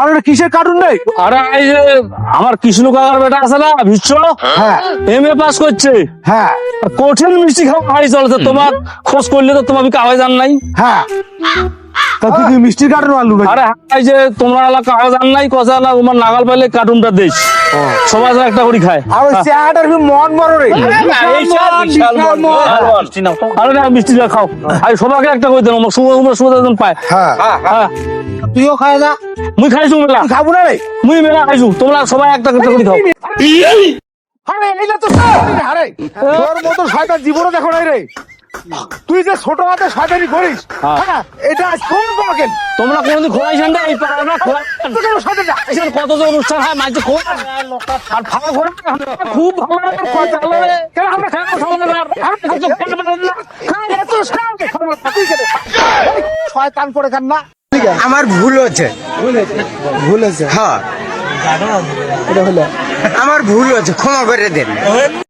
আর কিসের নেই আরে এই যে আমার কৃষ্ণ কাকার বেটা আছে না বিশ্ব হ্যাঁ। এম এ পাস করছে। হ্যাঁ। কঠিন মিষ্টি খাওয়া চলছে। তোমার খোঁজ করলে তো তোমার কাগজ জান নাই। হ্যাঁ। তা তুই কি মিষ্টির কার্টুন নাকি? আরে এই যে তোমরা এলাকা কাগজ জান নাই কথা না তোমার নাগাল পাইলে কার্টুনটা দেশ সবাই যেন একটা করে খায়। আর ওই চেহারাটার কি মন বড় রে। আরে না মিষ্টি যা খাও। আর সবাইকে একটা করে দেন আমার সুন্দর সুন্দর সুন্দর যেন পায়। হ্যাঁ। হ্যাঁ। তুইও খায় না মুই খাইছু মেলা। খাব না রে। মুই মেলা খাইছু তোমরা সবাই একটা একটা করে খাও। আরে এইটা তো আরে তোর মতো শয়তান জীবনে দেখো নাই রে। তুই যে ছোট হাতে শয়তানি করিস হ্যাঁ। হ্যাঁ এটা কোন তোমরা কোনদিন খোলাইছেন না? এই পাড়া না। খোলা কত যে অনুষ্ঠান? হয় মাঝে খোলা আর খোলা খুব ভালো ভালো আমরা শয়তান করে খান না। আমার ভুল হচ্ছে ভুল আছে হ্যাঁ। আমার ভুল হচ্ছে ক্ষমা করে দেন।